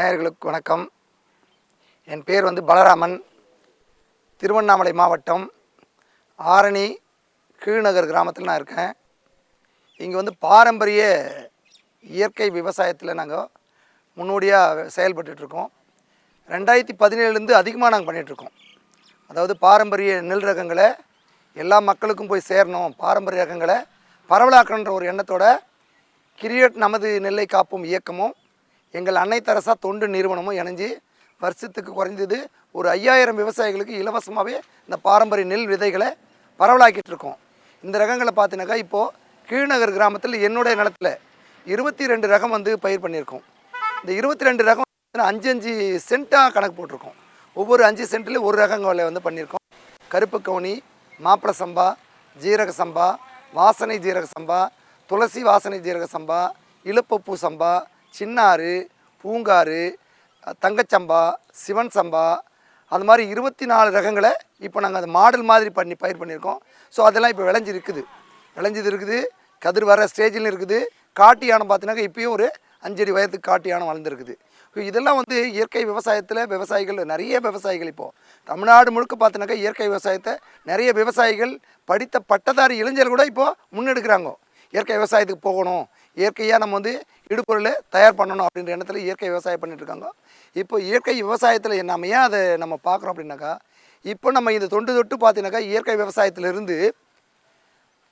நேயர்களுக்கு வணக்கம். என் பேர் வந்து பலராமன். திருவண்ணாமலை மாவட்டம் ஆரணி கீழ்நகர் கிராமத்தில் நான் இருக்கேன். இங்கே வந்து பாரம்பரிய இயற்கை விவசாயத்தில் நாங்கள் முன்னோடியாக செயல்பட்டுருக்கோம் ரெண்டாயிரத்தி பதினேழுலேருந்து அதிகமாக நாங்கள் பண்ணிகிட்ருக்கோம் அதாவது பாரம்பரிய நெல் ரகங்களை எல்லா மக்களுக்கும் போய் சேரணும் பாரம்பரிய ரகங்களை பரவலாக்கணுன்ற ஒரு எண்ணத்தோட கிரியேட் நமது நெல்லை காப்போம் இயக்கமும். எங்கள் அன்னை தரசா தொண்டு நிறுவனமும் இணைஞ்சு வருஷத்துக்கு குறைஞ்சது ஒரு ஐயாயிரம் விவசாயிகளுக்கு இலவசமாகவே இந்த பாரம்பரிய நெல் விதைகளை பரவலாக்கிட்டு இருக்கோம். இந்த ரகங்களை பார்த்தீங்கன்னாக்கா இப்போது கீழ்நகர் கிராமத்தில் என்னுடைய நிலத்தில் இருபத்தி ரெண்டு ரகம் வந்து பயிர் பண்ணியிருக்கோம். இந்த இருபத்தி ரெண்டு ரகம் அஞ்சு அஞ்சு சென்ட்டாக கணக்கு போட்டிருக்கோம். ஒவ்வொரு அஞ்சு சென்ட்லேயும் ஒரு ரகங்களை வந்து பண்ணியிருக்கோம். கருப்பு கவுனி மாப்பிள சம்பா ஜீரக சம்பா வாசனை ஜீரக சம்பா துளசி வாசனை ஜீரக சம்பா இழுப்பப்பூ சம்பா சின்னாறு பூங்காறு தங்கச்சம்பா சிவன் சம்பா அது மாதிரி இருபத்தி நாலு ரகங்களை இப்போ நாங்கள் அது மாடல் மாதிரி பண்ணி பயிர் பண்ணியிருக்கோம். ஸோ அதெல்லாம் இப்போ விளைஞ்சி இருக்குது விளைஞ்சது இருக்குது கதிர் வர ஸ்டேஜில் இருக்குது காட்டு யானம் பார்த்தீங்கன்னா இப்பயும் ஒரு அஞ்சடி வயதுக்கு காட்டு யானம் வளர்ந்துருக்குது. இதெல்லாம் வந்து இயற்கை விவசாயத்தில் விவசாயிகள் நிறைய விவசாயிகள் இப்போது தமிழ்நாடு முழுக்க பார்த்தினாக்கா இயற்கை விவசாயத்தை நிறைய விவசாயிகள் படித்த பட்டதாரி இளைஞர்கள் கூட இப்போது முன்னெடுக்கிறாங்க. இயற்கை விவசாயத்துக்கு போகணும். இயற்கையாக நம்ம வந்து இடுபொருளை தயார் பண்ணணும் அப்படின்ற எண்ணத்தில் இயற்கை விவசாயம் பண்ணிட்டுருக்காங்க இப்போ இயற்கை விவசாயத்தில் நம்ம ஏன் அதை நம்ம பார்க்குறோம் அப்படின்னாக்கா இப்போ நம்ம இந்த தொண்டு தொட்டு பார்த்தீங்கன்னாக்கா இயற்கை விவசாயத்திலிருந்து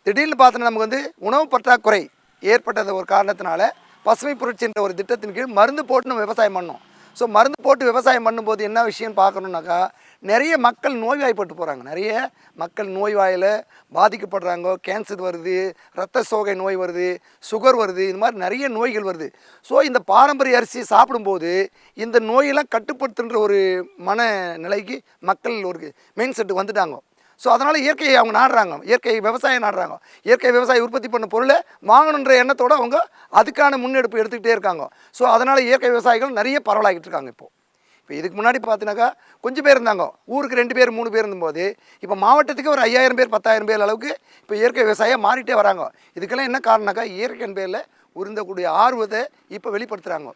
திடீர்னு பார்த்தோன்னா நமக்கு வந்து உணவு பற்றாக்குறை ஏற்பட்டது ஒரு காரணத்தினால பசுமை புரட்சி என்ற ஒரு திட்டத்தின் கீழ் மருந்து போட்டு நம்ம விவசாயம் பண்ணோம் ஸோ மருந்து போட்டு விவசாயம் பண்ணும்போது என்ன விஷயம் பார்க்கணுன்னாக்கா நிறைய மக்கள் நோய்வாய்ப்பட்டு போகிறாங்க நிறைய மக்கள் நோய்வாயில் பாதிக்கப்படுறாங்க கேன்சர் வருது ரத்த சோகை நோய் வருது சுகர் வருது இது மாதிரி நிறைய நோய்கள் வருது. ஸோ இந்த பாரம்பரிய அரிசி சாப்பிடும்போது இந்த நோயெல்லாம் கட்டுப்படுத்துன்ற ஒரு மன நிலைக்கு மக்கள் ஒரு மெயின் செட்டு வந்துட்டாங்க. ஸோ அதனால் இயற்கையை அவங்க நாடுறாங்க. இயற்கை விவசாயம் நாடுறாங்க. இயற்கை விவசாயம் உற்பத்தி பண்ண பொருளை வாங்கணுன்ற எண்ணத்தோடு அவங்க அதுக்கான முன்னெடுப்பு எடுத்துக்கிட்டே இருக்காங்க. ஸோ அதனால் இயற்கை விவசாயிகள் நிறைய பரவலாகிட்டு இருக்காங்க இப்போது இப்போ இதுக்கு முன்னாடி பார்த்தினாக்கா கொஞ்சம் பேர் இருந்தாங்க. ஊருக்கு ரெண்டு பேர் மூணு பேர் இருந்தபோது இப்போ மாவட்டத்துக்கு ஒரு ஐயாயிரம் பேர் பத்தாயிரம் பேர் அளவுக்கு இப்போ இயற்கை விவசாயம் மாறிட்டே வராங்க. இதுக்கெல்லாம் என்ன காரணம்னாக்கா இயற்கையின் பேரில் உருந்தக்கூடிய ஆர்வத்தை இப்போ வெளிப்படுத்துகிறாங்க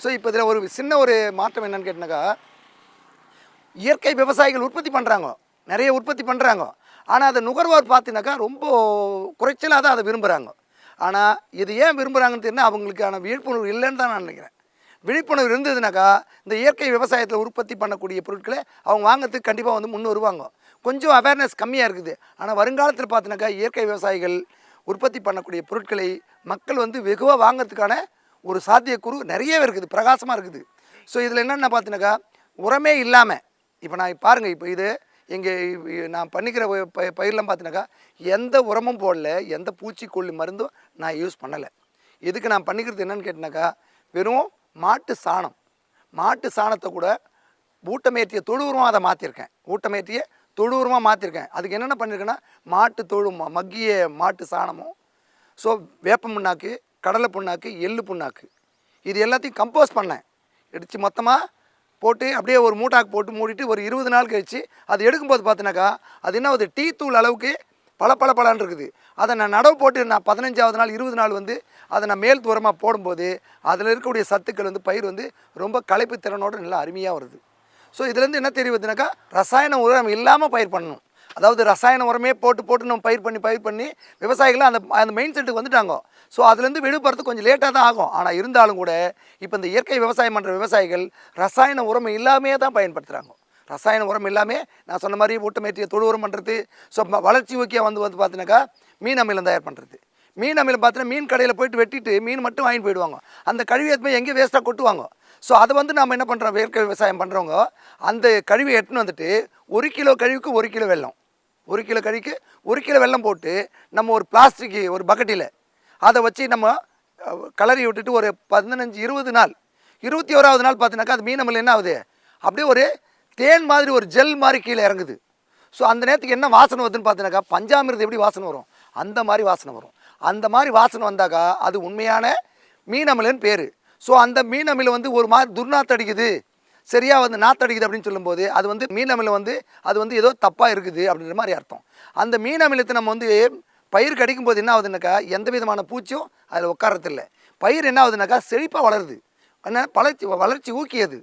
ஸோ இப்போ இதில் ஒரு சின்ன ஒரு மாற்றம் என்னன்னு கேட்டினாக்கா இயற்கை விவசாயிகள் உற்பத்தி பண்ணுறாங்க நிறைய உற்பத்தி பண்ணுறாங்க ஆனால் அதை நுகர்வோர் பார்த்தீங்கன்னாக்கா ரொம்ப குறைச்சலாக தான் அதை விரும்புகிறாங்க ஆனால் இது ஏன் விரும்புகிறாங்கன்னு தெரிஞ்சால் அவங்களுக்கான விழிப்புணர்வு இல்லைன்னு தான் நான் நினைக்கிறேன். விழிப்புணர்வு இருந்ததுனாக்கா இந்த இயற்கை விவசாயத்தில் உற்பத்தி பண்ணக்கூடிய பொருட்களை அவங்க வாங்குறதுக்கு கண்டிப்பாக வந்து முன் வருவாங்க. கொஞ்சம் அவேர்னஸ் கம்மியாக இருக்குது. ஆனால் வருங்காலத்தில் பார்த்தினாக்கா இயற்கை விவசாயிகள் உற்பத்தி பண்ணக்கூடிய பொருட்களை மக்கள் வந்து வெகுவாக வாங்கிறதுக்கான ஒரு சாத்தியக்கூறு நிறையவே இருக்குது. பிரகாசமாக இருக்குது. ஸோ இதில் என்னென்ன பார்த்தினாக்கா உரமே இல்லாமல் இப்போ நான் பாருங்கள் இப்போ இது இங்கே நான் பண்ணிக்கிற ப- ப- பயிரெலாம் பார்த்தினாக்கா எந்த உரமும் போடல எந்த பூச்சிக்கொல்லி மருந்தும் நான் யூஸ் பண்ணலை. இதுக்கு நான் பண்ணிக்கிறது என்னன்னு கேட்டினாக்கா வெறும் மாட்டு சாணம். மாட்டு சாணத்தை கூட ஊட்டமேற்றிய தொழு உரமாக அதை மாற்றிருக்கேன் ஊட்டமேற்றிய தொழு உரமாக மாற்றிருக்கேன் அதுக்கு என்னென்ன பண்ணியிருக்கேன்னா மாட்டு தொழு மக்கிய மாட்டு சாணமும் ஸோ வேப்ப புண்ணாக்கு கடலை புண்ணாக்கு எள்ளு புண்ணாக்கு இது எல்லாத்தையும் கம்போஸ் பண்ணேன். இடித்து மொத்தமாக போட்டு அப்படியே ஒரு மூட்டாக்கு போட்டு மூடிட்டு ஒரு இருபது நாள் கழித்து அது எடுக்கும்போது பார்த்தினாக்கா அது என்ன ஒரு டீ தூள் அளவுக்கு பல பல பலன்னு இருக்குது. அதை நான் நடவு போட்டு நான் பதினஞ்சாவது நாள் இருபது நாள் வந்து அதை நான் மேல் தூரமாக போடும்போது அதில் இருக்கக்கூடிய சத்துக்கள் வந்து பயிர் வந்து ரொம்ப களைப்பு திறனோடு நல்லா அருமையாக வருது. ஸோ இதுலேருந்து என்ன தெரியுதுனாக்கா ரசாயன உரம் இல்லாமல் பயிர் பண்ணணும். அதாவது ரசாயன உரமே போட்டு போட்டு நம்ம பயிர் பண்ணி பயிர் பண்ணி விவசாயிகள் அந்த அந்த மெயின் செட்டுக்கு வந்துட்டாங்க. ஸோ அதுலேருந்து விடுபடுறது கொஞ்சம் லேட்டாக தான் ஆகும். ஆனால் இருந்தாலும் கூட இப்போ இந்த இயற்கை விவசாயம் பண்ணுற விவசாயிகள் ரசாயன உரம் இல்லாமே தான் பயன்படுத்துகிறாங்க ரசாயன உரம் இல்லாமல் நான் சொன்ன மாதிரி ஊட்டமேற்றிய தொழு உரம் பண்ணுறது ஸோ வளர்ச்சி ஊக்கியாக வந்து வந்து பார்த்தீங்கன்னாக்கா மீன் அமிலம் தயார் பண்ணுறது மீன் அமிலம் பார்த்தீங்கன்னா மீன் கடையில் போயிட்டு வெட்டிட்டு மீன் மட்டும் வாங்கிட்டு போயிடுவாங்க. அந்த கழிவு எடுத்து எங்கேயும் வேஸ்ட்டாக கொட்டுவாங்க. ஸோ அதை வந்து நம்ம என்ன பண்ணுறோம் இயற்கை விவசாயம் பண்ணுறவங்க அந்த கழிவை எடுத்துன்னு வந்துட்டு ஒரு கிலோ கழிவுக்கு ஒரு கிலோ வெல்லம். ஒரு கிலோ கழிக்கு ஒரு கிலோ வெல்லம் போட்டு நம்ம ஒரு பிளாஸ்டிக் ஒரு பக்கெட்டில் அதை வச்சு நம்ம கலரி விட்டுட்டு ஒரு பதினஞ்சு இருபது நாள் இருபத்தி ஓராவது நாள் பார்த்தீங்கன்னாக்கா அது மீன் அமிலம் என்ன ஆகுது? அப்படியே ஒரு தேன் மாதிரி ஒரு ஜெல் மாதிரி கீழே இறங்குது. ஸோ அந்த நேரத்துக்கு என்ன வாசனை வருதுன்னு பார்த்தீங்கன்னாக்கா பஞ்சாமிர்தம் எப்படி வாசனை வரும்? அந்த மாதிரி வாசனை வரும். அந்த மாதிரி வாசனை வந்தாக்கா அது உண்மையான மீன் பேர். ஸோ அந்த மீன் வந்து ஒரு மாதிரி துர்நாற்று அடிக்குது. சரியாக வந்து நாத்தடிக்குது அப்படின்னு சொல்லும்போது அது வந்து மீன் அமிலம் வந்து அது வந்து ஏதோ தப்பாக இருக்குது அப்படின்ற மாதிரி அர்த்தம். அந்த மீன் அமிலத்தை நம்ம வந்து பயிர் கடிக்கும் போது என்ன ஆகுதுனாக்கா எந்த விதமான பூச்சியும் அதில் உட்காரதில்ல பயிர் என்ன ஆகுதுனாக்கா செழிப்பாக வளருது. ஆனால் வளர்ச்சி வளர்ச்சி ஊக்கியது.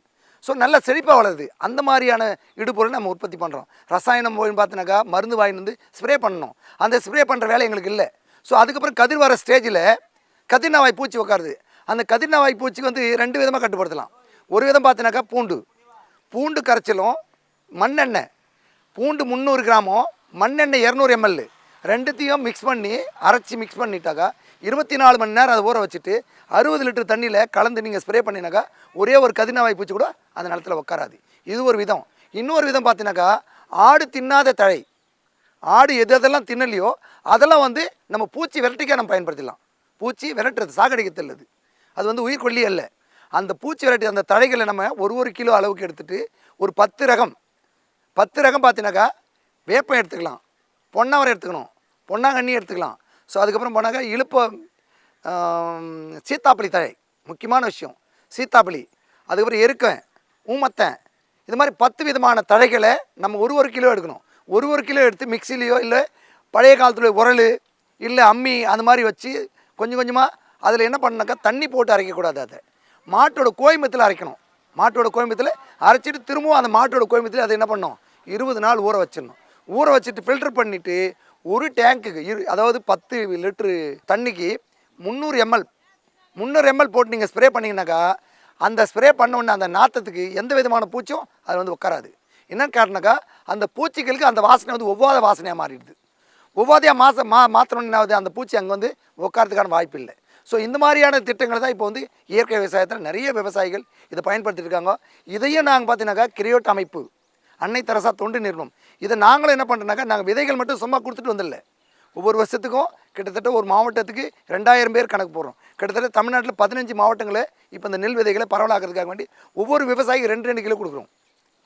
ஸோ நல்ல செழிப்பாக வளருது. அந்த மாதிரியான இடுபொருள் நம்ம உற்பத்தி பண்ணுறோம் ரசாயனம் போய் பார்த்தினாக்கா மருந்து வாங்கிட்டு வந்து ஸ்ப்ரே பண்ணணும். அந்த ஸ்ப்ரே பண்ணுற வேலை எங்களுக்கு இல்லை. ஸோ அதுக்கப்புறம் கதிர் வர ஸ்டேஜில் கதிர்நாவாய் பூச்சி உட்காருது. அந்த கதிர்நாவாய் பூச்சிக்கு வந்து ரெண்டு விதமாக கட்டுப்படுத்தலாம். ஒரு விதம் பார்த்தினாக்கா பூண்டு. பூண்டு கரைச்சலும் மண்ணெண்ணெய். பூண்டு முந்நூறு கிராமம் மண்ணெண்ணெய் இரநூறு எம்எல் ரெண்டுத்தையும் மிக்ஸ் பண்ணி அரைச்சி மிக்ஸ் பண்ணிட்டாக்கா இருபத்தி நாலு மணி நேரம் அதை ஊற வச்சுட்டு அறுபது லிட்டர் தண்ணியில் கலந்து நீங்கள் ஸ்ப்ரே பண்ணினாக்கா ஒரே ஒரு கதினாவாய் பூச்சி கூட அந்த நிலத்துல உட்காராது இது ஒரு விதம். இன்னொரு விதம் பார்த்தீங்கன்னாக்கா ஆடு தின்னாத தழை. ஆடு எது எதெல்லாம் தின்னலையோ அதெல்லாம் வந்து நம்ம பூச்சி விரட்டிக்கே நம்ம பயன்படுத்திடலாம். பூச்சி விரட்டுறது சாகடிக்கத்தில் அது அது வந்து உயிர்கொல்லி அல்ல. அந்த பூச்சி விரட்டி அந்த தழைகளை நம்ம ஒரு ஒரு கிலோ அளவுக்கு எடுத்துகிட்டு ஒரு பத்து ரகம் பத்து ரகம் பார்த்தீங்கன்னாக்கா வேப்பம் எடுத்துக்கலாம் பொன்னாவரை எடுத்துக்கணும் பொன்னாங்கண்ணி எடுத்துக்கலாம். ஸோ அதுக்கப்புறம் போனாக்கா இழுப்ப ஆம், சீத்தாப்பழி தழை முக்கியமான விஷயம் சீத்தாப்பழி அதுக்கப்புறம் எருக்கன் ஊமத்தன் இது மாதிரி பத்து விதமான தழைகளை நம்ம ஒரு ஒரு கிலோ எடுக்கணும். ஒரு ஒரு கிலோ எடுத்து மிக்சிலேயோ இல்லை பழைய காலத்தில் உரல் இல்லை அம்மி அந்த மாதிரி வச்சு கொஞ்சம் கொஞ்சமாக அதில் என்ன பண்ணாக்கா தண்ணி போட்டு அரைக்கக்கூடாது அதை. மாட்டோட கோயம்பத்தில் அரைக்கணும். மாட்டோட கோயம்பத்தில் அரைச்சிட்டு திரும்பவும் அந்த மாட்டோட கோயம்பத்தில் அதை என்ன பண்ணோம் இருபது நாள் ஊற வச்சிடணும். ஊற வச்சுட்டு ஃபில்டர் பண்ணிவிட்டு ஒரு டேங்க்குக்கு இரு அதாவது பத்து லிட்ரு தண்ணிக்கு முந்நூறு எம்எல் முந்நூறு எம்எல் போட்டு நீங்கள் ஸ்ப்ரே பண்ணிங்கனாக்கா அந்த ஸ்ப்ரே பண்ண உடனே அந்த நாற்றத்துக்கு எந்த விதமான பூச்சும் அது வந்து உட்காராது என்னென்னு காட்டினாக்கா அந்த பூச்சிகளுக்கு அந்த வாசனை வந்து ஒவ்வாத வாசனையாக மாறிடுது. ஒவ்வாதையாக மாச மா மாற்றணும்னு ஆகுது? அந்த பூச்சி அங்கே வந்து உட்காரத்துக்கான வாய்ப்பு இல்லை. ஸோ இந்த மாதிரியான திட்டங்கள் தான் இப்போ வந்து இயற்கை விவசாயத்தில் நிறைய விவசாயிகள் இதை பயன்படுத்தியிருக்காங்க இதையும் நாங்கள் பார்த்தீங்கன்னாக்கா கிரியோட் அமைப்பு அன்னை தெரசா தொண்டு நிறுவனம். இதை நாங்களும் என்ன பண்ணுறோம்னாக்கா நாங்கள் விதைகள் மட்டும் சும்மா கொடுத்துட்டு வந்துடல. ஒவ்வொரு வருஷத்துக்கும் கிட்டத்தட்ட ஒரு மாவட்டத்துக்கு ரெண்டாயிரம் பேர் கணக்கு போடுறோம். கிட்டத்தட்ட தமிழ்நாட்டில் பதினஞ்சு மாவட்டங்களை இப்போ இந்த நெல் விதைகளை பரவலாக்கிறதுக்காக வேண்டி ஒவ்வொரு விவசாயிக்கு ரெண்டு ரெண்டு கிலோ கொடுக்குறோம்.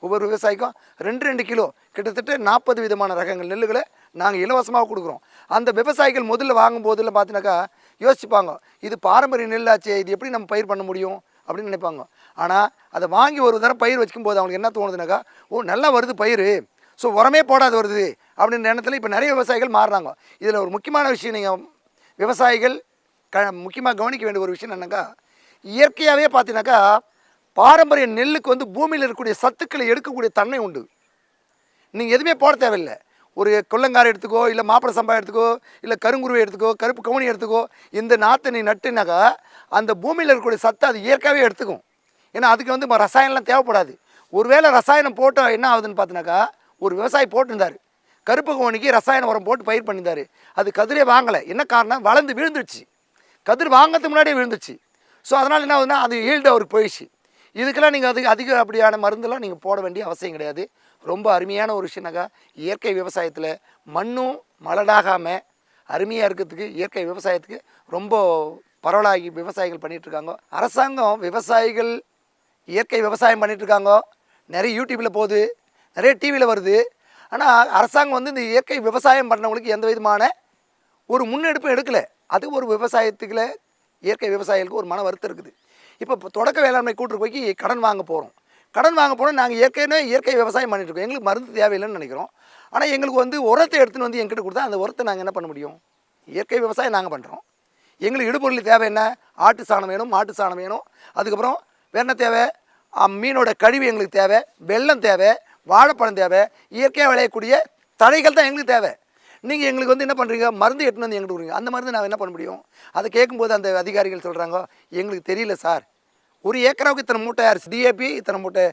ஒவ்வொரு விவசாயிக்கும் ரெண்டு ரெண்டு கிலோ கிட்டத்தட்ட நாற்பது விதமான ரகங்கள் நெல்லுகளை நாங்கள் இலவசமாக கொடுக்குறோம். அந்த விவசாயிகள் முதல்ல வாங்கும் போதில் பார்த்தீங்கன்னாக்கா யோசிச்சுப்பாங்க. இது பாரம்பரிய நெல்லாச்சே இது எப்படி நம்ம பயிர் பண்ண முடியும்? அப்படின்னு நினைப்பாங்க. ஆனால் அதை வாங்கி ஒரு தடவை பயிர் வைக்கும்போது அவங்களுக்கு என்ன தோணுதுனாக்கா ஓ நல்லா வருது பயிர். ஸோ உரமே போடாது வருது. அப்படின்ற எண்ணத்தில் இப்போ நிறைய விவசாயிகள் மாறுறாங்க. இதில் ஒரு முக்கியமான விஷயம் நீங்கள் விவசாயிகள் க முக்கியமாக கவனிக்க வேண்டிய ஒரு விஷயம் என்னென்னாக்கா இயற்கையாகவே பார்த்தீங்கன்னாக்கா பாரம்பரிய நெல்லுக்கு வந்து பூமியில் இருக்கக்கூடிய சத்துக்களை எடுக்கக்கூடிய தன்மை உண்டு. நீங்கள் எதுவுமே போட தேவையில்லை. ஒரு கொல்லங்காரை எடுத்துக்கோ இல்லை மாப்பிள சம்பா எடுத்துக்கோ இல்லை கருங்குருவை எடுத்துக்கோ கருப்பு கவுனி எடுத்துக்கோ இந்த நாற்று நீ நட்டுனாக்கா அந்த பூமியில் இருக்கக்கூடிய சத்தை அது இயற்கையாகவே எடுத்துக்கும். ஏன்னா அதுக்கு வந்து ரசாயனம்லாம் தேவைப்படாது. ஒருவேளை ரசாயனம் போட்டால் என்ன ஆகுதுன்னு பார்த்தினாக்கா ஒரு விவசாயி போட்டிருந்தார். கருப்பு கவுனிக்கு ரசாயன உரம் போட்டு பயிர் பண்ணியிருந்தார். அது கதிரே வாங்கலை. என்ன காரணம்? வளர்ந்து விழுந்துருச்சு. கதிர் வாங்கிறதுக்கு முன்னாடியே விழுந்துச்சு ஸோ அதனால் என்ன ஆகுதுன்னா அது ஈல்டு அவருக்கு போயிடுச்சு. இதுக்கெல்லாம் நீங்கள் அதுக்கு அதிக அப்படியான மருந்தெல்லாம் நீங்கள் போட வேண்டிய அவசியம் கிடையாது. ரொம்ப அருமையான ஒரு விஷயம்னாக்கா இயற்கை விவசாயத்தில் மண்ணும் மலடாகாமல் அருமையாக இருக்கிறதுக்கு இயற்கை விவசாயத்துக்கு ரொம்ப பரவலாகி விவசாயிகள் பண்ணிகிட்ருக்காங்க அரசாங்கம் விவசாயிகள் இயற்கை விவசாயம் பண்ணிகிட்ருக்காங்க நிறைய யூடியூப்பில் போகுது நிறைய டிவியில் வருது. ஆனால் அரசாங்கம் வந்து இந்த இயற்கை விவசாயம் பண்ணவங்களுக்கு எந்த விதமான ஒரு முன்னெடுப்பும் எடுக்கலை. அது ஒரு விவசாயத்துக்குள்ள இயற்கை விவசாயிகளுக்கு ஒரு மன வருத்தம் இருக்குது. இப்போ தொடக்க வேளாண்மை கூட்டு போய் கடன் வாங்க போகிறோம் கடன் வாங்க போனால் நாங்கள் ஏற்கனவே இயற்கை விவசாயம் பண்ணிட்டு இருக்கோம். எங்களுக்கு மருந்து தேவையில்லைன்னு நினைக்கிறோம். ஆனால் எங்களுக்கு வந்து உரத்தை எடுத்துன்னு வந்து எங்கிட்ட கொடுத்தா அந்த உரத்தை நாங்கள் என்ன பண்ண முடியும்? இயற்கை விவசாயம் நாங்கள் பண்ணுறோம் எங்களுக்கு இடுபொருள் தேவை என்ன? ஆட்டு சாணம் வேணும் மாட்டு சாணம் வேணும். அதுக்கப்புறம் வேறு என்ன தேவை? மீனோட கழிவு எங்களுக்கு தேவை வெல்லம் தேவை வாழைப்பழம் தேவை இயற்கையாக விளையக்கூடிய தழைகள் தான் எங்களுக்கு தேவை. நீங்கள் எங்களுக்கு வந்து என்ன பண்ணுறீங்க மருந்து எட்டுன்னு வந்து எங்களுக்கு கொடுக்குறீங்க. அந்த மருந்து நான் என்ன பண்ண முடியும்? அதை கேட்கும்போது அந்த அதிகாரிகள் சொல்கிறாங்க எங்களுக்கு தெரியல சார். ஒரு ஏக்கராவுக்கு இத்தனை மூட்டை அரிசி டிஏபி இத்தனை மூட்டை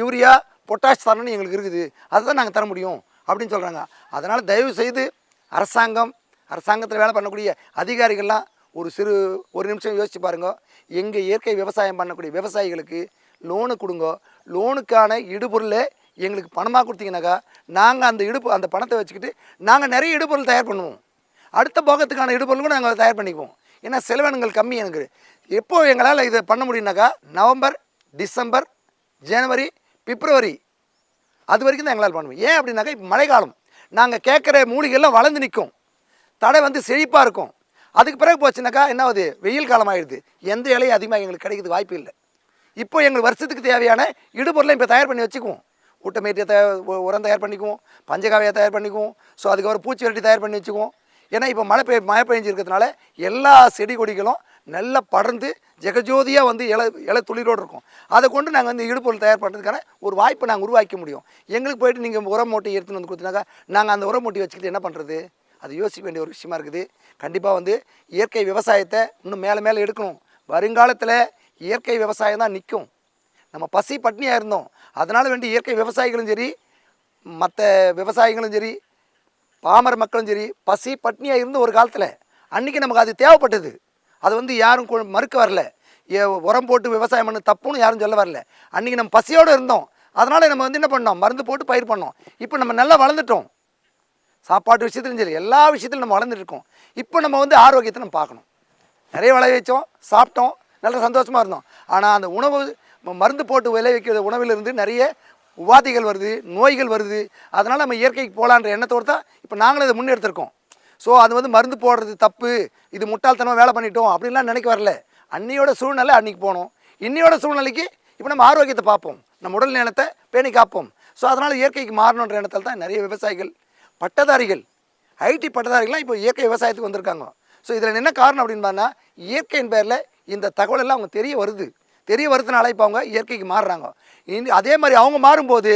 யூரியா பொட்டாஷ் தரணும்னு எங்களுக்கு இருக்குது. அதை தான் நாங்கள் தர முடியும் அப்படின்னு சொல்கிறாங்க அதனால் தயவு செய்து அரசாங்கம் அரசாங்கத்தில் வேலை பண்ணக்கூடிய அதிகாரிகள்லாம் ஒரு சிறு ஒரு நிமிஷம் யோசிச்சு பாருங்க. எங்கள் இயற்கை விவசாயம் பண்ணக்கூடிய விவசாயிகளுக்கு லோனு கொடுங்க. லோனுக்கான இடுபொருளை எங்களுக்கு பணமாக கொடுத்தீங்கன்னாக்கா நாங்கள் அந்த இடுப்பு அந்த பணத்தை வச்சுக்கிட்டு நாங்கள் நிறைய இடுபொருள் தயார் பண்ணுவோம். அடுத்த போகத்துக்கான இடுபொருளும் நாங்கள் தயார் பண்ணிக்குவோம். ஏன்னா செலவினங்கள் கம்மி எனக்கு. எப்போ எங்களால் இதை பண்ண முடியும்னாக்கா நவம்பர் டிசம்பர் ஜனவரி பிப்ரவரி அது வரைக்கும் தான் எங்களால் பண்ணுவோம் ஏன் அப்படின்னாக்கா இப்போ மழைக்காலம். நாங்கள் கேட்குற மூலிகைலாம் வளர்ந்து நிற்கும். தடை வந்து செழிப்பாக இருக்கும். அதுக்கு பிறகு போச்சுனாக்கா என்ன ஆகுது? வெயில் காலம் ஆயிடுது. எந்த இலையும் அதிகமாக எங்களுக்கு கிடைக்கிறது வாய்ப்பு இல்லை. இப்போ எங்களுக்கு வருஷத்துக்கு தேவையான இடுபொருளை இப்போ தயார் பண்ணி வச்சுக்குவோம். ஊட்டமேட்டியை தயார் உ- உரம் தயார் பண்ணிக்குவோம். பஞ்சகாவியை தயார் பண்ணிக்குவோம். ஸோ அதுக்கப்புறம் பூச்சி வரட்டி தயார் பண்ணி வச்சுக்குவோம். ஏன்னா இப்போ மழை பெய் மழை பெஞ்சிருக்கிறதுனால எல்லா செடி கொடிகளும் நல்லா படர்ந்து ஜெகஜோதியாக வந்து இலை இலை துளிரோடு இருக்கும். அதை கொண்டு நாங்கள் வந்து இடுப்பொருள் தயார் பண்ணுறதுக்கான ஒரு வாய்ப்பை நாங்கள் உருவாக்க முடியும். எங்களுக்கு போயிட்டு நீங்கள் உரம் மூட்டை எடுத்துன்னு வந்து கொடுத்தனாக்கா நாங்கள் அந்த உரம் மூட்டை வச்சுக்கிட்டு என்ன பண்ணுறது அது யோசிக்க வேண்டிய ஒரு விஷயமா இருக்குது. கண்டிப்பாக வந்து இயற்கை விவசாயத்தை இன்னும் மேலே மேலே எடுக்கணும். வருங்காலத்தில் இயற்கை விவசாயம் தான் நிற்கும் நம்ம பசி பட்னியாக இருந்தோம். அதனால் வேண்டி இயற்கை விவசாயிகளும் சரி மற்ற விவசாயிகளும் சரி பாமர மக்களும் சரி பசி பட்னியாக இருந்த ஒரு காலத்தில் அன்றைக்கி நமக்கு அது தேவைப்பட்டது. அது வந்து யாரும் கு- மறுக்க வரல. ஏ உரம் போட்டு விவசாயம் பண்ண தப்புன்னு யாரும் சொல்ல வரல. அன்றைக்கி நம்ம பசியோடு இருந்தோம். அதனால் நம்ம வந்து என்ன பண்ணோம்? மருந்து போட்டு பயிர் பண்ணோம். இப்போ நம்ம நல்லா வளர்ந்துட்டோம். சாப்பாட்டு விஷயத்துலையும் சரி எல்லா விஷயத்திலும் நம்ம வளர்ந்துருக்கோம் இப்போ நம்ம வந்து ஆரோக்கியத்தை நம்ம பார்க்கணும். நிறைய விளை வச்சோம் சாப்பிட்டோம் நல்ல சந்தோஷமாக இருந்தோம். ஆனால் அந்த உணவு மருந்து போட்டு விளைவிக்கிற உணவிலிருந்து நிறைய உபாதைகள் வருது நோய்கள் வருது. அதனால் நம்ம இயற்கைக்கு போகலான்ற எண்ணத்தோடு தான் இப்போ நாங்களும் இதை முன்னெடுத்திருக்கோம். ஸோ அது வந்து மருந்து போடுறது தப்பு. இது முட்டாள்தனமாக வேலை பண்ணிட்டோம் அப்படின்லாம் நினைக்க வரல. அன்னியோட சூழ்நிலை அன்னைக்கு போனோம். இன்னையோட சூழ்நிலைக்கு இப்போ நம்ம ஆரோக்கியத்தை பார்ப்போம். நம்ம உடல் நிலத்தை பேணி காப்போம். ஸோ அதனால் இயற்கைக்கு மாறணுன்ற எண்ணத்தில் தான் நிறைய விவசாயிகள் பட்டதாரிகள் ஐடி பட்டதாரிகள்லாம் இப்போ இயற்கை விவசாயத்துக்கு வந்திருக்காங்க. ஸோ இதில் என்ன காரணம் அப்படின்னு பார்த்தா இயற்கையின் பேரில் இந்த தகவலெல்லாம் அவங்க தெரிய வருது. தெரிய வருதுனால இப்போ அவங்க இயற்கைக்கு மாறுறாங்க. இனி அதே மாதிரி அவங்க மாறும்போது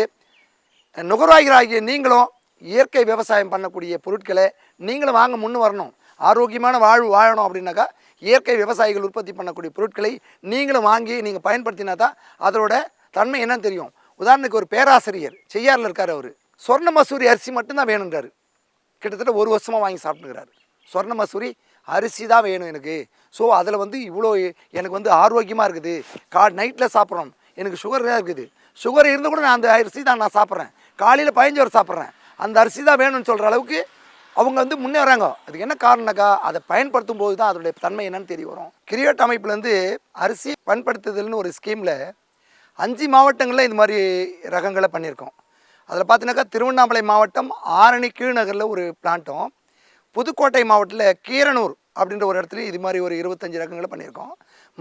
நுகர்வாகிகளாகிய நீங்களும் இயற்கை விவசாயம் பண்ணக்கூடிய பொருட்களை நீங்களும் வாங்க முன்னு வரணும். ஆரோக்கியமான வாழ்வு வாழணும் அப்படின்னாக்கா இயற்கை விவசாயிகள் உற்பத்தி பண்ணக்கூடிய பொருட்களை நீங்களும் வாங்கி நீங்கள் பயன்படுத்தினா தான் அதோட தன்மை என்னன்னு தெரியும். உதாரணத்துக்கு ஒரு பேராசிரியர் செய்யாரில் இருக்கார் அவர். சொர்ண மசூரி அரிசி மட்டும்தான் வேணுன்றாரு கிட்டத்தட்ட ஒரு வருஷமாக வாங்கி சாப்பிட்டுக்கிறாரு சொர்ண மசூரி அரிசி தான் வேணும் எனக்கு. ஸோ அதில் வந்து இவ்வளோ எனக்கு வந்து ஆரோக்கியமாக இருக்குது. கா நைட்டில் சாப்பிட்றோம் எனக்கு சுகர் தான் இருக்குது. சுகர் இருந்து கூட நான் அந்த அரிசி தான் நான் சாப்பிட்றேன். காலையில் பயஞ்சோறு சாப்பிட்றேன். அந்த அரிசி தான் வேணும்னு சொல்கிற அளவுக்கு அவங்க வந்து முன்னேறாங்க. அதுக்கு என்ன காரணக்கா அதை பயன்படுத்தும் போது தான் அதோடைய தன்மை என்னன்னு தெரிய வரும். கிரியேட் அமைப்புலேருந்து அரிசி பயன்படுத்துதல்னு ஒரு ஸ்கீமில் அஞ்சு மாவட்டங்களில் இந்த மாதிரி ரகங்களை பண்ணியிருக்கோம். அதில் பார்த்தீங்கன்னாக்கா திருவண்ணாமலை மாவட்டம் ஆரணி கீழ்நகரில் ஒரு பிளான்ட்டும் புதுக்கோட்டை மாவட்டத்தில் கீரனூர் அப்படின்ற ஒரு இடத்துல இது மாதிரி ஒரு இருபத்தஞ்சி ரகங்களை பண்ணியிருக்கோம்.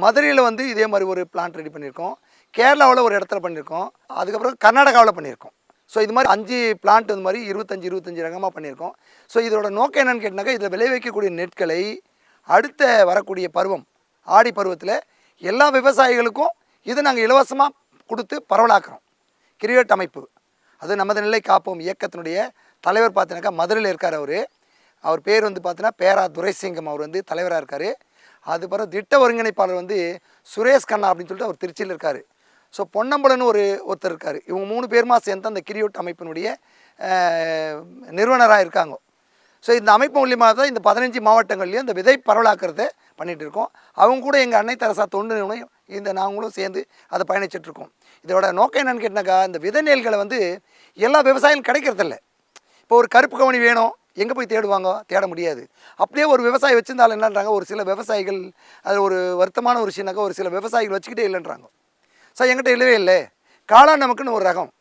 மதுரையில் வந்து இதே மாதிரி ஒரு பிளான்ட் ரெடி பண்ணியிருக்கோம். கேரளாவில் ஒரு இடத்துல பண்ணியிருக்கோம். அதுக்கப்புறம் கர்நாடகாவில் பண்ணியிருக்கோம். ஸோ இது மாதிரி அஞ்சு பிளான்ட் இந்த மாதிரி இருபத்தஞ்சி இருபத்தஞ்சி ரகமாக பண்ணியிருக்கோம். ஸோ இதோட நோக்கம் என்னென்னு கேட்டினாக்கா இதில் விளைவிக்கக்கூடிய நெற்களை அடுத்த வரக்கூடிய பருவம் ஆடி பருவத்தில் எல்லா விவசாயிகளுக்கும் இதை நாங்கள் இலவசமாக கொடுத்து பரவலாக்குறோம். கிரியேட் அமைப்பு. அது நமது நிலை காப்போம் இயக்கத்தினுடைய தலைவர் பார்த்தினாக்கா மதுரையில் இருக்கார் அவர். அவர் பேர் வந்து பார்த்தீங்கன்னா பேரா துரைசிங்கம். அவர் வந்து தலைவராக இருக்கார். அதுக்கப்புறம் திட்ட ஒருங்கிணைப்பாளர் வந்து சுரேஷ் கண்ணா அப்படின்னு சொல்லிட்டு அவர் திருச்சியில் இருக்கார். ஸோ பொன்னம்பலன்னு ஒரு ஒருத்தர் இருக்கார். இவங்க மூணு பேருமா சேர்ந்து அந்த கிரியோட் அமைப்பினுடைய நிறுவனராக இருக்காங்க. ஸோ இந்த அமைப்பு மூலியமாக தான் இந்த பதினஞ்சு மாவட்டங்கள்லேயும் இந்த விதை பரவலாக்கிறத பண்ணிகிட்டு இருக்கோம். அவங்க கூட எங்கள் அன்னை தரசா தொண்டு நிறுவனம் இந்த நாங்களும் சேர்ந்து அதை பயணிச்சிட்ருக்கோம் இதோட நோக்கம் என்னென்னு கேட்டினாக்கா இந்த விதை நெல்களை வந்து எல்லா விவசாயிகளும் கிடைக்கிறதில்ல. இப்போ ஒரு கருப்பு கவனி வேணும் எங்கே போய் தேடுவாங்க? தேட முடியாது. அப்படியே ஒரு விவசாயி வச்சுருந்தாலும் என்னன்றாங்க? ஒரு சில விவசாயிகள் அது ஒரு வருத்தமான ஒரு விஷயம்னாக்கா ஒரு சில விவசாயிகள் வச்சுக்கிட்டே இல்லைன்றாங்க. சார் எங்கிட்ட இல்லவே இல்லை. காளான் நமக்குன்னு ஒரு ரகம்.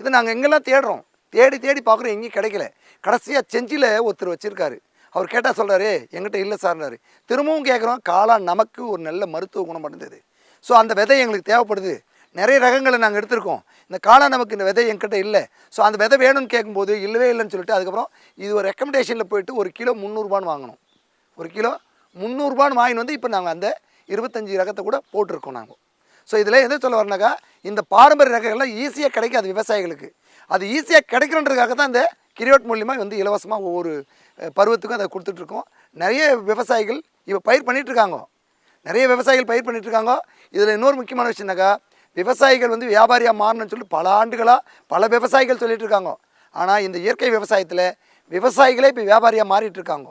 இது நாங்கள் எங்கெல்லாம் தேடுறோம் தேடி தேடி பார்க்குறோம் எங்கேயும் கிடைக்கல. கடைசியாக செஞ்சியில் ஒருத்தர் வச்சுருக்காரு. அவர் கேட்டால் சொல்கிறாரு எங்கிட்ட இல்லை சார்னாரு. திரும்பவும் கேட்குறோம் காளான் நமக்கு ஒரு நல்ல மருத்துவ குணம் பண்ணுது ஸோ அந்த விதை எங்களுக்கு தேவைப்படுது. நிறைய ரகங்களை நாங்கள் எடுத்திருக்கோம். இந்த காளா நமக்கு இந்த விதை எங்கிட்ட இல்லை. ஸோ அந்த விதை வேணும்னு கேட்கும்போது இல்லவே இல்லைன்னு சொல்லிட்டு அதுக்கப்புறம் இது ஒரு ரெக்கமெண்டேஷனில் போயிட்டு ஒரு கிலோ முந்நூறுபான்னு வாங்கணும். ஒரு கிலோ முந்நூறுபான்னு வாங்கின்னு வந்து இப்போ நாங்கள் அந்த இருபத்தஞ்சி ரகத்தை கூட போட்டிருக்கோம் நாங்கள் ஸோ இதில் எது சொல்ல வரனாக்கா இந்த பாரம்பரிய ரகங்கள்லாம் ஈஸியாக கிடைக்காது விவசாயிகளுக்கு. அது ஈஸியாக கிடைக்கணுன்றதுக்காக தான் இந்த கிரியோட் மூலியமாக வந்து இலவசமாக ஒவ்வொரு பருவத்துக்கும் அதை கொடுத்துட்ருக்கோம். நிறைய விவசாயிகள் இப்போ பயிர் பண்ணிகிட்ருக்காங்க நிறைய விவசாயிகள் பயிர் பண்ணிட்டு இருக்காங்க இதில் இன்னொரு முக்கியமான விஷயம்னாக்கா விவசாயிகள் வந்து வியாபாரியாக மாறணும்னு சொல்லி பல ஆண்டுகளாக பல விவசாயிகள் சொல்லிட்டு இருக்காங்க ஆனால் இந்த இயற்கை விவசாயத்தில் விவசாயிகளே இப்போ வியாபாரியாக மாறிட்டு இருக்காங்க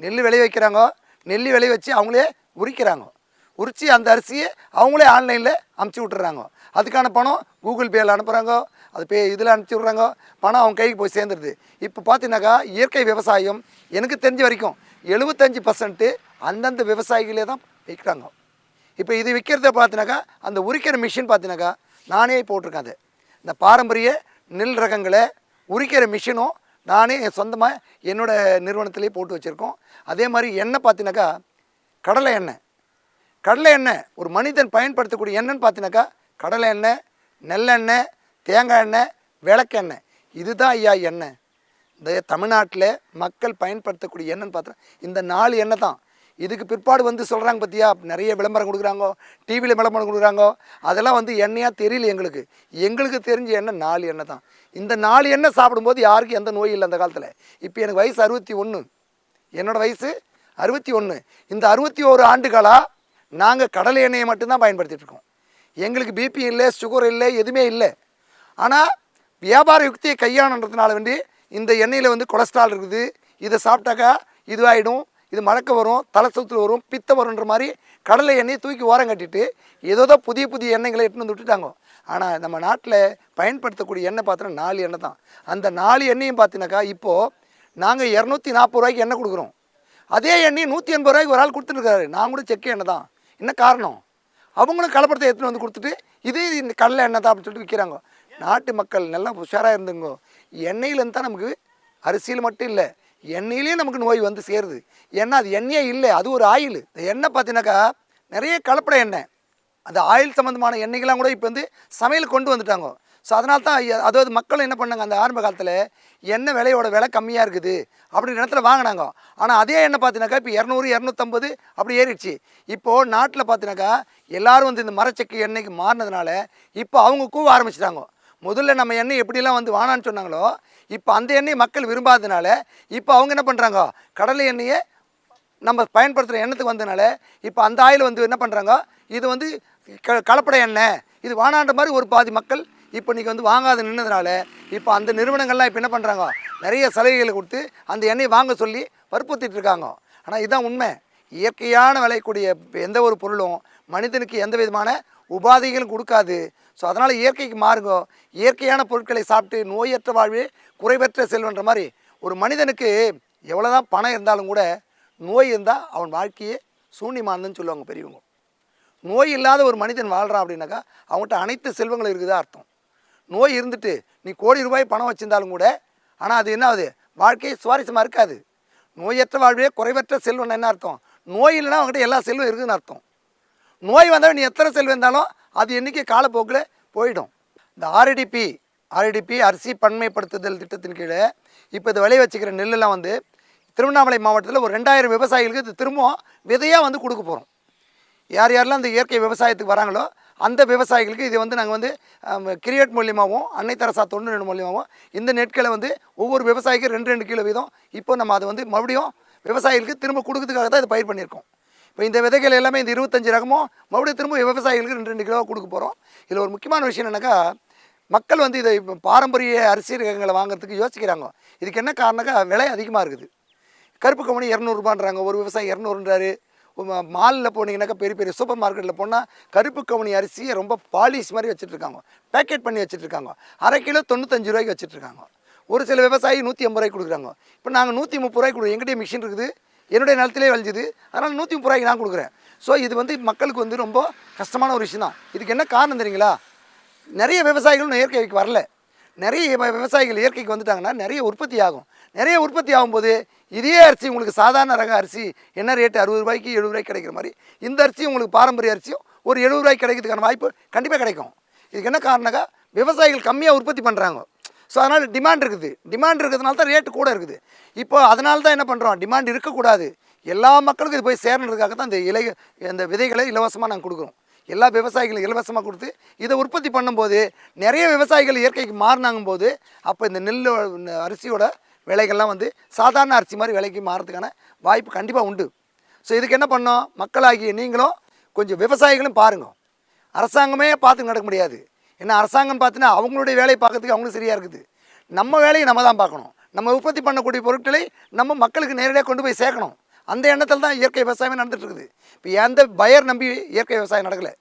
நெல் விளைய வைக்கிறாங்க நெல் விளைய வச்சு அவங்களே உரிக்கிறாங்க. உரித்து அந்த அரிசியை அவங்களே ஆன்லைனில் அமுச்சு விட்டுறாங்க. அதுக்கான பணம் கூகுள் பேயில் அனுப்புகிறாங்க அது பே இதில் அனுப்பிச்சி விட்றாங்க. பணம் அவங்க கைக்கு போய் சேர்ந்துருது. இப்போ பார்த்தீங்கன்னாக்கா இயற்கை விவசாயம் எனக்கு தெரிஞ்ச வரைக்கும் எழுபத்தஞ்சி பர்சன்ட்டு அந்தந்த விவசாயிகளே தான் விற்கிறாங்க இப்போ இது விற்கிறத பார்த்தினாக்கா அந்த உரிக்கிற மிஷின் பார்த்தினாக்கா நானே போட்டிருக்கேன் அது. இந்த பாரம்பரிய நெல் ரகங்களை உரிக்கிற மிஷினும் நானே சொந்தமாக என்னோடய நிறுவனத்திலே போட்டு வச்சுருக்கோம். அதே மாதிரி எண்ணெய் பார்த்தினாக்கா கடலை எண்ணெய். கடலை எண்ணெய் ஒரு மனிதன் பயன்படுத்தக்கூடிய எண்ணெய்ன்னு பார்த்தீங்கன்னாக்கா கடலை எண்ணெய் நெல்லெண்ணெய் தேங்காய் எண்ணெய் விளக்கெண்ணெய் இதுதான் ஐயா எண்ணெய். இந்த தமிழ்நாட்டில் மக்கள் பயன்படுத்தக்கூடிய எண்ணெய்ன்னு பார்த்தா இந்த நாலு எண்ணெய் தான். இதுக்கு பிற்பாடு வந்து சொல்கிறாங்க பார்த்தியா நிறைய விளம்பரம் கொடுக்குறாங்கோ டிவியில் விளம்பரம் கொடுக்குறாங்கோ. அதெல்லாம் வந்து எண்ணெயாக தெரியல எங்களுக்கு. எங்களுக்கு தெரிஞ்ச எண்ணெய் நாலு எண்ணெய் தான். இந்த நாலு எண்ணெய் சாப்பிடும்போது யாருக்கும் எந்த நோய் இல்லை அந்த காலத்தில். இப்போ எனக்கு வயசு அறுபத்தி ஒன்று என்னோடய வயசு அறுபத்தி ஒன்று இந்த அறுபத்தி ஓரு ஆண்டுகளாக நாங்கள் கடலை எண்ணெயை மட்டும்தான் பயன்படுத்திகிட்டு இருக்கோம். எங்களுக்கு பிபி இல்லை சுகர் இல்லை எதுவுமே இல்லை. ஆனால் வியாபார யுக்தியை கையாளன்றதுனால வேண்டி இந்த எண்ணெயில் வந்து கொலஸ்ட்ரால் இருக்குது. இதை சாப்பிட்டாக்கா இதுவாகிடும் இது மழக்க வரும் தலை சுத்தில் வரும் பித்த வரும்ன்ற மாதிரி கடலை எண்ணெயை தூக்கி ஓரம் கட்டிட்டு ஏதோ புதிய புதிய எண்ணெய்களை எடுத்துன்னு வந்து விட்டுட்டாங்க. ஆனால் நம்ம நாட்டில் பயன்படுத்தக்கூடிய எண்ணெய் பார்த்தோன்னா நாலு எண்ணெய் தான். அந்த நாலு எண்ணெயும் பார்த்தீங்கன்னாக்கா இப்போது நாங்கள் இரநூத்தி நாற்பது ரூபாய்க்கு எண்ணெய் கொடுக்குறோம். அதே எண்ணெய் நூற்றி எண்பது ரூபாய்க்கு ஒரு ஆள் கொடுத்துருக்காரு நான் கூட செக்கு எண்ணெய் தான். என்ன காரணம்? அவங்களும் கலப்படத்தை எடுத்துன்னு வந்து கொடுத்துட்டு இதே இந்த கடலை எண்ணெய் தான் அப்படின்னு சொல்லிட்டு விற்கிறாங்க நாட்டு மக்கள் நல்லா உஷாராக இருந்துங்க. எண்ணெயிலேருந்து தான் நமக்கு அரிசியில் மட்டும் இல்லை எண்ணெயிலேயே நமக்கு நோய் வந்து சேருது. ஏன்னா அது எண்ணெயே இல்லை அது ஒரு ஆயில். இந்த எண்ணெய் பார்த்தீங்கன்னாக்கா நிறைய கலப்பட எண்ணெய். அந்த ஆயில் சம்மந்தமான எண்ணெய்கள்லாம் கூட இப்போ வந்து சமையல் கொண்டு வந்துட்டாங்க. ஸோ அதனால தான் அதாவது மக்கள் என்ன பண்ணாங்க அந்த ஆரம்ப காலத்தில் எண்ணெய் விலையோட விலை கம்மியாக இருக்குது அப்படின்ற இடத்துல வாங்கினாங்க. ஆனால் அதே எண்ணெய் பார்த்தீங்கன்னாக்கா இப்போ இரநூறு இரநூத்தம்பது அப்படி ஏறிடுச்சு. இப்போது நாட்டில் பார்த்தீங்கன்னாக்கா எல்லாரும் வந்து இந்த மரச்செக்கு எண்ணெய்க்கு மாறினதுனால இப்போ அவங்க கூவ ஆரம்பிச்சிட்டாங்க. முதல்ல நம்ம எண்ணெய் எப்படிலாம் வந்து வானான்னு சொன்னாங்களோ இப்போ அந்த எண்ணெய் மக்கள் விரும்பாததுனால இப்போ அவங்க என்ன பண்ணுறாங்க கடலை எண்ணெயை நம்ம பயன்படுத்துகிற எண்ணத்துக்கு வந்ததுனால இப்போ அந்த ஆயில் வந்து என்ன பண்ணுறாங்க இது வந்து க கலப்படை எண்ணெய் இது வானான்ற மாதிரி ஒரு பாதி மக்கள் இப்போ இன்றைக்கி வந்து வாங்காத நின்னதுனால இப்போ அந்த நிறுவனங்கள்லாம் இப்போ என்ன பண்ணுறாங்க நிறைய சலுகைகளை கொடுத்து அந்த எண்ணெயை வாங்க சொல்லி வற்புறுத்திட்டு இருக்காங்க. ஆனால் இதுதான் உண்மை. இயற்கையான விளையக்கூடிய எந்த ஒரு பொருளும் மனிதனுக்கு எந்த விதமான உபாதைகளும் கொடுக்காது. ஸோ அதனால் இயற்கைக்கு மாறுங்க. இயற்கையான பொருட்களை சாப்பிட்டு நோயற்ற வாழ்வே குறைவற்ற செல்வன்ற மாதிரி ஒரு மனிதனுக்கு எவ்வளோ தான் பணம் இருந்தாலும் கூட நோய் இருந்தால் அவன் வாழ்க்கையே சூன்யமானதுன்னு சொல்லுவாங்க பெரியவங்க. நோய் இல்லாத ஒரு மனிதன் வாழ்கிறான் அப்படின்னாக்கா அவங்ககிட்ட அனைத்து செல்வங்களும் இருக்குதா அர்த்தம். நோய் இருந்துட்டு நீ கோடி ரூபாய் பணம் வச்சிருந்தாலும் கூட ஆனால் அது என்ன ஆகுது? வாழ்க்கை சுவாரஸ்யமாக இருக்காது. நோயற்ற வாழ்வே குறைவற்ற செல்வன்னா என்ன அர்த்தம்? நோய் இல்லைன்னா அவங்ககிட்ட எல்லா செல்வம் இருக்குதுன்னு அர்த்தம். நோய் வந்தால் நீ எத்தனை செல்வம் இருந்தாலும் அது என்றைக்கு காலப்போக்கில் போயிடும். இந்த ஆர்டிபி ஆர்டிபி அரிசி பன்மைப்படுத்துதல் திட்டத்தின் கீழே இப்போ இது விளைய வச்சுக்கிற நெல்லெல்லாம் வந்து திருவண்ணாமலை மாவட்டத்தில் ஒரு ரெண்டாயிரம் விவசாயிகளுக்கு இது திரும்பவும் விதையாக வந்து கொடுக்க போகிறோம் யார் யாரெல்லாம் அந்த இயற்கை விவசாயத்துக்கு வராங்களோ அந்த விவசாயிகளுக்கு இதை வந்து நாங்கள் வந்து கிரியேட் மூலியமாகவும் அன்னை தரசா தொண்டு நிறுவனம் மூலியமாகவும் இந்த நெற்களை வந்து ஒவ்வொரு விவசாயிக்கும் ரெண்டு ரெண்டு கிலோ வீதம் இப்போ நம்ம அதை வந்து மறுபடியும் விவசாயிகளுக்கு திரும்ப கொடுக்கறதுக்காக தான் இது பயிர் பண்ணியிருக்கோம் இப்போ இந்த விதைகள் எல்லாமே இந்த இருபத்தஞ்சு ரகமும் மறுபடியும் திரும்ப விவசாயிகளுக்கு ரெண்டு ரெண்டு கிலோ கொடுக்க போகிறோம் இதில் ஒரு முக்கியமான விஷயம் என்னக்கா மக்கள் வந்து இதை இப்போ பாரம்பரிய அரிசி ரகங்களை வாங்குறதுக்கு யோசிக்கிறாங்க. இதுக்கு என்ன காரணக்கா விலை அதிகமாக இருக்குது. கருப்பு கம்பெனி இரநூறுபான்றாங்க. ஒரு விவசாயி இரநூறுன்றாரு. மாலில் போனீங்கன்னாக்கா பெரிய பெரிய சூப்பர் மார்க்கெட்டில் போனால் கருப்பு கவுனி அரிசியை ரொம்ப பாலிஷ் மாதிரி வச்சுட்ருக்காங்க பேக்கெட் பண்ணி வச்சுட்ருக்காங்க அரை கிலோ தொண்ணூத்தஞ்சு ரூபாய்க்கு வச்சுட்ருக்காங்க ஒரு சில விவசாயி நூற்றி ஐம்பது ரூபாய்க்கு கொடுக்குறாங்க. இப்போ நாங்கள் நூற்றி முப்பது ரூபாய்க்கு கொடுக்குறோம். எங்கிட்டே மிஷின் இருக்குது. என்னுடைய நிலத்திலே விளைஞ்சுது அதனால் நூற்றி முப்பது ரூபாய்க்கு நான் கொடுக்குறேன். ஸோ இது வந்து மக்களுக்கு வந்து ரொம்ப கஷ்டமான ஒரு விஷயம் தான் இதுக்கு என்ன காரணம் தெரியுங்களா? நிறைய விவசாயிகளும் இயற்கைக்கு வரல. நிறைய விவசாயிகள் இயற்கைக்கு வந்துட்டாங்கன்னா நிறைய உற்பத்தி ஆகும். நிறைய உற்பத்தி ஆகும்போது இதே அரிசி உங்களுக்கு சாதாரண ரக அரிசி என்ன ரேட்டு அறுபது ரூபாய்க்கு எழுபது ரூபாய்க்கு கிடைக்கிற மாதிரி இந்த அரிசி உங்களுக்கு பாரம்பரிய அரிசியும் ஒரு எழுபது ரூபாய்க்கு கிடைக்கிறதுக்கான வாய்ப்பு கண்டிப்பாக கிடைக்கும். இதுக்கு என்ன காரணக்கா விவசாயிகள் கம்மியாக உற்பத்தி பண்ணுறாங்க ஸோ அதனால் டிமாண்ட் இருக்குது. டிமாண்ட் இருக்கிறதுனால தான் ரேட்டு கூட இருக்குது. இப்போ அதனால தான் என்ன பண்ணுறோம் டிமாண்ட் இருக்கக்கூடாது. எல்லா மக்களுக்கும் இது போய் சேரணுன்றதுக்காக தான் இந்த இலை இந்த விதைகளை இலவசமாக நாங்கள் கொடுக்குறோம். எல்லா விவசாயிகளும் இலவசமாக கொடுத்து இதை உற்பத்தி பண்ணும்போது நிறைய விவசாயிகள் இயற்கைக்கு மாறினாங்கும் போது அப்போ இந்த நெல் இந்த அரிசியோட விலைகள்லாம் வந்து சாதாரண அரிசி மாதிரி விலைக்கு மாறதுக்கான வாய்ப்பு கண்டிப்பாக உண்டு. ஸோ இதுக்கு என்ன பண்ணோம்? மக்களாகிய நீங்களும் கொஞ்சம் விவசாயிகளும் பாருங்க. அரசாங்கமே பார்த்து நடக்க முடியாது. ஏன்னா அரசாங்கம் பார்த்தினா அவங்களுடைய வேலையை பார்க்கறதுக்கு அவங்களுக்கு சரியாக இருக்குது. நம்ம வேலையை நம்ம தான் பார்க்கணும். நம்ம உற்பத்தி பண்ணக்கூடிய பொருட்களை நம்ம மக்களுக்கு நேரடியாக கொண்டு போய் சேர்க்கணும். அந்த எண்ணத்தில் தான் இயற்கை விவசாயமே நடந்துகிட்ருக்குது இப்போ எந்த பயர் நம்பி இயற்கை விவசாயம் நடக்கலை.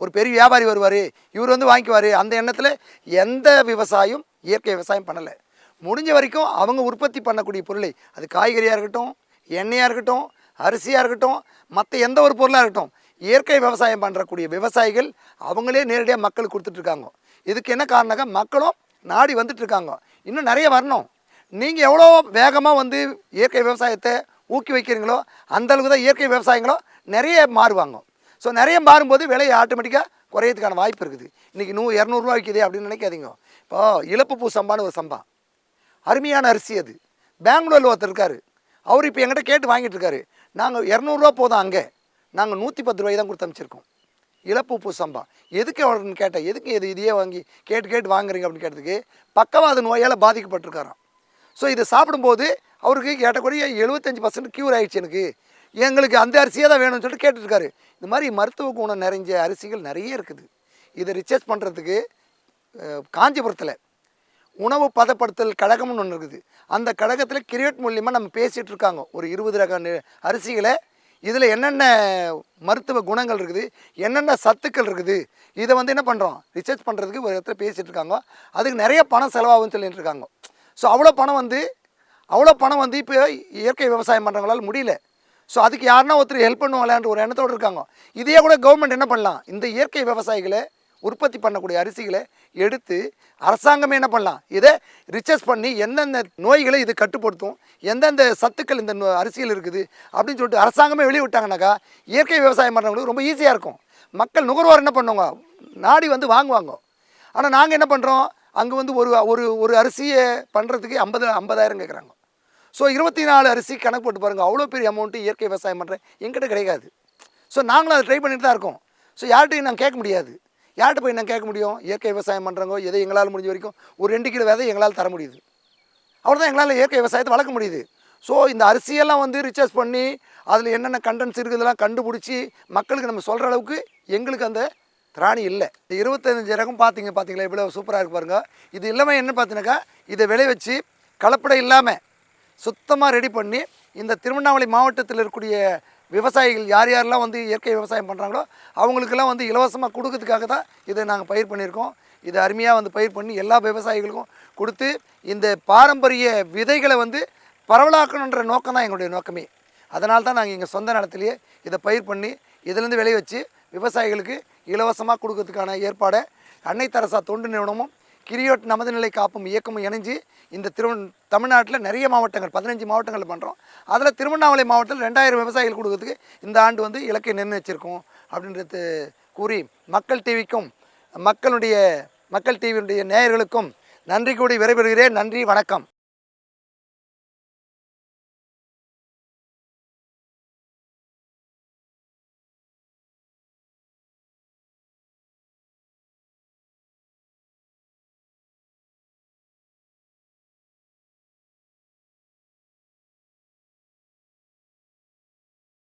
ஒரு பெரிய வியாபாரி வருவார் இவர் வந்து வாங்கிக்குவார். அந்த எண்ணத்தில் எந்த விவசாயம் இயற்கை விவசாயம் பண்ணலை. முடிஞ்ச வரைக்கும் அவங்க உற்பத்தி பண்ணக்கூடிய பொருளை அது காய்கறியாக இருக்கட்டும் எண்ணெயாக இருக்கட்டும் அரிசியாக இருக்கட்டும் மற்ற எந்த ஒரு பொருளாக இருக்கட்டும் இயற்கை விவசாயம் பண்ணுறக்கூடிய விவசாயிகள் அவங்களே நேரடியாக மக்களுக்கு கொடுத்துட்ருக்காங்க இதுக்கு என்ன காரணங்க மக்களும் நாடி வந்துட்டுருக்காங்க. இன்னும் நிறைய வரணும். நீங்கள் எவ்வளோ வேகமாக வந்து இயற்கை விவசாயத்தை ஊக்கி வைக்கிறீங்களோ அந்தளவுக்கு தான் இயற்கை விவசாயங்களும் நிறைய மாறுவாங்க ஸோ நிறைய மாறும்போது விலையை ஆட்டோமேட்டிக்காக குறையிறதுக்கான வாய்ப்பு இருக்குது. இன்றைக்கி நூ இரநூறுவா விற்கிதே அப்படின்னு நினைக்காதீங்க. இப்போ இழப்பு பூ சம்பான்னு ஒரு சம்பா. அருமையான அரிசி அது. பெங்களூரில் ஒருத்தர் இருக்கார். அவர் இப்போ எங்கிட்ட கேட்டு வாங்கிட்டு இருக்காரு. நாங்கள் இரநூறுவா போதும் அங்கே. நாங்கள் நூற்றி பத்து ரூபாய் தான் கொடுத்து அமைச்சிருக்கோம் இழப்பு பூ சம்பா. எதுக்கு அவருன்னு கேட்டேன். எதுக்கு இது இதையே வாங்கி கேட்டு கேட்டு வாங்குறீங்க அப்படின்னு கேட்டதுக்கு பக்கவாத நோயால் பாதிக்கப்பட்டிருக்காராம். ஸோ இதை சாப்பிடும்போது அவருக்கு கேட்டக்கூடிய எழுபத்தஞ்சி பர்சன்ட் க்யூர் ஆகிடுச்சு எனக்கு. எங்களுக்கு அந்த அரிசியே தான் வேணும்னு சொல்லிட்டு கேட்டுருக்காரு இந்த மாதிரி மருத்துவ குணம் நிறைஞ்ச அரிசிகள் நிறைய இருக்குது. இதை ரிசர்ச் பண்ணுறதுக்கு காஞ்சிபுரத்தில் உணவு பதப்படுத்தல் கழகம்னு ஒன்று இருக்குது. அந்த கழகத்தில் கிரியேட் மூலியமாக நம்ம பேசிகிட்டு இருக்காங்க ஒரு இருபது ரக அரிசிகளை. இதில் என்னென்ன மருத்துவ குணங்கள் இருக்குது? என்னென்ன சத்துக்கள் இருக்குது? இதை வந்து என்ன பண்ணுறோம் ரிசர்ச் பண்ணுறதுக்கு ஒரு இடத்துல பேசிகிட்டு இருக்காங்க அதுக்கு நிறைய பணம் செலவாகும்னு சொல்லிட்டு இருக்காங்க ஸோ அவ்வளோ பணம் வந்து அவ்வளோ பணம் வந்து இப்போ இயற்கை விவசாயம் பண்ணுறவங்களால் முடியல. ஸோ அதுக்கு யாருன்னா ஒருத்தர் ஹெல்ப் பண்ணுவாங்களான்ற ஒரு எண்ணத்தோடு இருக்காங்க. இதையே கூட கவர்மெண்ட் என்ன பண்ணலாம்? இந்த இயற்கை விவசாயிகளை உற்பத்தி பண்ணக்கூடிய அரிசிகளை எடுத்து அரசாங்கமே என்ன பண்ணலாம்? இதை ரிசர்ச் பண்ணி எந்தெந்த நோய்களை இது கட்டுப்படுத்தும் எந்தெந்த சத்துக்கள் இந்த நோ- அரிசியில் இருக்குது அப்படின்னு சொல்லிட்டு அரசாங்கமே வெளியே விட்டாங்கனாக்கா இயற்கை விவசாயம் பண்ணுறவங்களுக்கு ரொம்ப ஈஸியாக இருக்கும். மக்கள் நுகர்வோர் என்ன பண்ணுவாங்க? நாடி வந்து வாங்குவாங்க. ஆனால் நாங்கள் என்ன பண்ணுறோம் அங்கே வந்து ஒரு ஒரு ஒரு அரிசியை பண்ணுறதுக்கு ஐம்பது ஐம்பதாயிரம் கேட்குறாங்க ஸோ இருபத்தி நாலு அரிசி கணக்கு போட்டு பாருங்கள் அவ்வளோ பெரிய அமௌண்ட்டு இயற்கை விவசாயம் பண்ணுறேன் எங்கிட்ட கிடைக்காது ஸோ நாங்களும் அதை ட்ரை பண்ணிட்டு தான் இருக்கோம். ஸோ யார்கிட்டையும் நாங்கள் கேட்க முடியாது. யார்கிட்ட போய் நாங்கள் கேட்க முடியும்? இயற்கை விவசாயம் பண்ணுறவங்க எதை எங்களால் முடிஞ்ச வரைக்கும் ஒரு ரெண்டு கிலோ விதை எங்களால் தர முடியுது. அவ்வளோதான் எங்களால் இயற்கை விவசாயத்தை வளர்க்க முடியுது. ஸோ இந்த அரிசியெல்லாம் வந்து ரிசர்ச் பண்ணி அதில் என்னென்ன கண்டென்ட்ஸ் இருக்குதெல்லாம் கண்டுபிடிச்சி மக்களுக்கு நம்ம சொல்கிற அளவுக்கு எங்களுக்கு அந்த திராணி இல்லை. இந்த இருபத்தஞ்சு ரகம் பார்த்தீங்க பார்த்தீங்களா? இவ்வளோ சூப்பராக இருக்கு பாருங்கள் இது இல்லாமல் என்ன பார்த்தீங்கன்னாக்கா இதை விளை வச்சு கலப்படை இல்லாமல் சுத்தமாக ரெடி பண்ணி இந்த திருவண்ணாமலை மாவட்டத்தில் இருக்கக்கூடிய விவசாயிகள் யார் யாரெல்லாம் வந்து இயற்கை விவசாயம் பண்ணுறாங்களோ அவங்களுக்கெல்லாம் வந்து இலவசமாக கொடுக்கறதுக்காக தான் இதை நாங்கள் பயிர் பண்ணியிருக்கோம். இது அருமையாக வந்து பயிர் பண்ணி எல்லா விவசாயிகளுக்கும் கொடுத்து இந்த பாரம்பரிய விதைகளை வந்து பரவலாக்கணுன்ற நோக்கம் தான் எங்களுடைய நோக்கமே. அதனால தான் நாங்கள் எங்கள் சொந்த நிலத்திலேயே இதை பயிர் பண்ணி இதிலேருந்து விளைய வச்சு விவசாயிகளுக்கு இலவசமாக கொடுக்கறதுக்கான ஏற்பாடை அன்னை தரசா தொண்டு நிறுவனமும் கிரியோட் நமது நிலை காப்பும் இயக்கமும் இணைஞ்சு இந்த திரு தமிழ்நாட்டில் நிறைய மாவட்டங்கள் பதினஞ்சு மாவட்டங்கள் பண்ணுறோம் அதில் திருவண்ணாமலை மாவட்டத்தில் ரெண்டாயிரம் விவசாயிகள் கொடுக்கறதுக்கு இந்த ஆண்டு வந்து இலக்கை நிர்ணயிச்சிருக்கோம் அப்படின்றது கூறி மக்கள் டிவிக்கும் மக்களுடைய மக்கள் டிவியினுடைய நேயர்களுக்கும் நன்றி கூடி விரைபெறுகிறேன் நன்றி வணக்கம்.